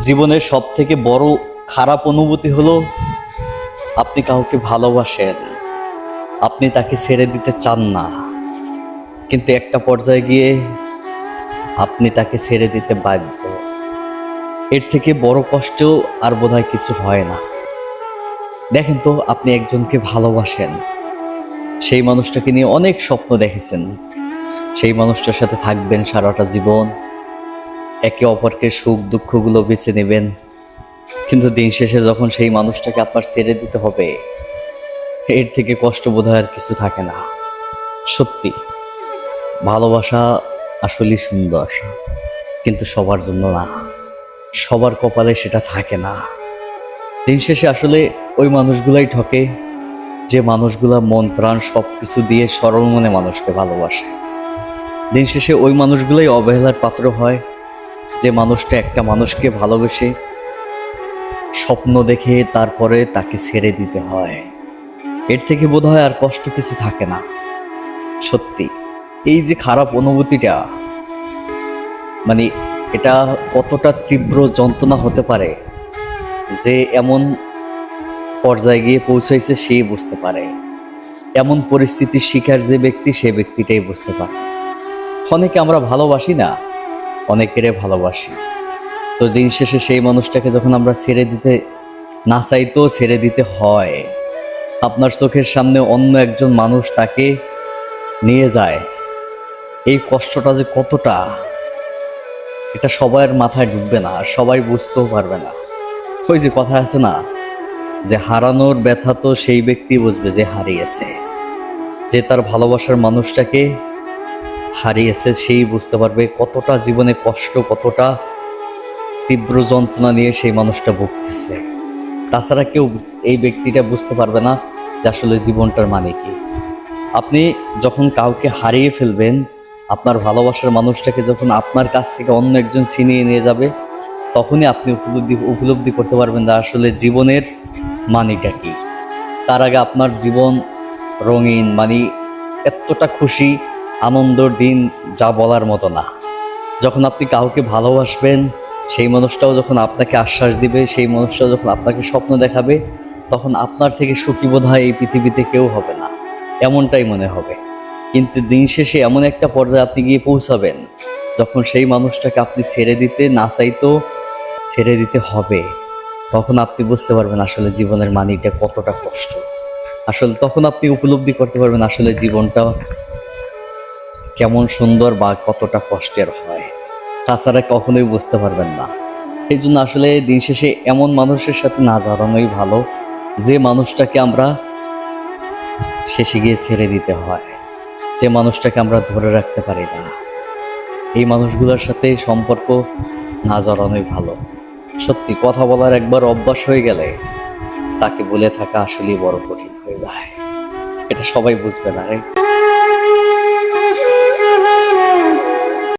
জীবনের সব থেকে বড় খারাপ অনুভূতি হলো, আপনি কাউকে ভালোবাসেন। আপনি তাকে ছেড়ে দিতে চান না। কিন্তু একটা পর্যায়ে গিয়ে আপনি তাকে ছেড়ে দিতে বাধ্য। এর থেকে বড় কষ্ট আর বোধহয় কিছু হয় না। দেখেন তো, আপনি একজনকে ভালোবাসেন। সেই মানুষটাকে নিয়ে অনেক স্বপ্ন দেখেছেন। সেই মানুষটার সাথে থাকবেন সারাটা জীবন। একে অপরকে সুখ, দুঃখগুলো বেছে নেবেন। কিন্তু দিন শেষে যখন সেই মানুষটাকে আপনার ছেড়ে দিতে হবে, এর থেকে কষ্ট বোধ আর কিছু থাকে না। সত্যি, ভালোবাসা আসলেই সুন্দর, কিন্তু সবার জন্য না। সবার কপালে সেটা থাকে না। দিন শেষে আসলে ওই মানুষগুলাই ঠকে, যে মানুষগুলা মন, প্রাণ সব কিছু দিয়ে সরল মনে মানুষকে ভালোবাসে। দিন শেষে ওই মানুষগুলাই অবহেলার পাত্র হয় যে মানুষটা একটা মানুষকে ভালোবেসে স্বপ্ন দেখে তারপরে তাকে ছেড়ে দিতে হয়। এর থেকে বোধ হয় আর কষ্ট কিছু থাকে না। সত্যি, এই যে খারাপ অনুভূতিটা মানে এটা কতটা তীব্র যন্ত্রণা হতে পারে যে এমন পর্যায়ে গিয়ে পৌঁছাইছে সে বুঝতে পারে। এমন পরিস্থিতির শিকার যে ব্যক্তি, সে ব্যক্তিটাই বুঝতে পারে। অনেকে আমরা ভালোবাসি না অনেকেরে ভালোবাসি। তো দিন শেষে সেই মানুষটাকে যখন আমরা ছেড়ে দিতে, না চাইতেও ছেড়ে দিতে হয়, আপনার চোখের সামনে অন্য একজন মানুষ তাকে নিয়ে যায়, এই কষ্টটা যে কতটা, এটা সবার মাথায় ঢুকবে না, আর সবাই বুঝতেও পারবে না। ওই যে কথা আছে না, যে হারানোর ব্যথা তো সেই ব্যক্তি বুঝবে যে হারিয়েছে, যে তার ভালোবাসার মানুষটাকে হারিয়েছে সেই বুঝতে পারবে কতটা জীবনে কষ্ট, কতটা তীব্র যন্ত্রণা নিয়ে সেই মানুষটা ভুগতেছে। তাছাড়া কেউ এই ব্যক্তিটা বুঝতে পারবে না যে আসলে জীবনটার মানে কি। আপনি যখন কাউকে হারিয়ে ফেলবেন, আপনার ভালোবাসার মানুষটাকে যখন আপনার কাছ থেকে অন্য একজন ছিনিয়ে নিয়ে যাবে, তখনই আপনি উপলব্ধি উপলব্ধি করতে পারবেন যে আসলে জীবনের মানেটা কি। তার আগে আপনার জীবন রঙিন মানে এতটা খুশি আনন্দর দিন যা বলার মতো না। যখন আপনি কাউকে ভালোবাসবেন, সেই মানুষটাও যখন আপনাকে আশ্বাস দিবে, সেই মানুষটাও যখন আপনাকে স্বপ্ন দেখাবে, তখন আপনার থেকে সুখী বোধ হয় এই পৃথিবীতে কেউ হবে না। এমনটাই মনে হবে। কিন্তু দিন শেষে এমন একটা পর্যায়ে আপনি গিয়ে পৌঁছাবেন, যখন সেই মানুষটাকে আপনি ছেড়ে দিতে না চাইতেও ছেড়ে দিতে হবে, তখন আপনি বুঝতে পারবেন আসলে জীবনের মানিটা কতটা কষ্ট। আসলে তখন আপনি উপলব্ধি করতে পারবেন আসলে জীবনটা কেমন সুন্দর বা কতটা কষ্টের হয়, তাছাড়া কখনোই বুঝতে পারবেন না। এই জন্য আসলে দিন শেষে এমন মানুষের সাথে না জড়ানোই ভালো, যে মানুষটাকে আমরা শেষে গিয়ে ছেড়ে দিতে হয়, যে মানুষটাকে আমরা ধরে রাখতে পারি না। এই মানুষগুলোর সাথে সম্পর্ক না জড়ানোই ভালো। সত্যি কথা বলার একবার অভ্যাস হয়ে গেলে তাকে বলে থাকা আসলেই বড় কঠিন হয়ে যায়। এটা সবাই বুঝবে না রে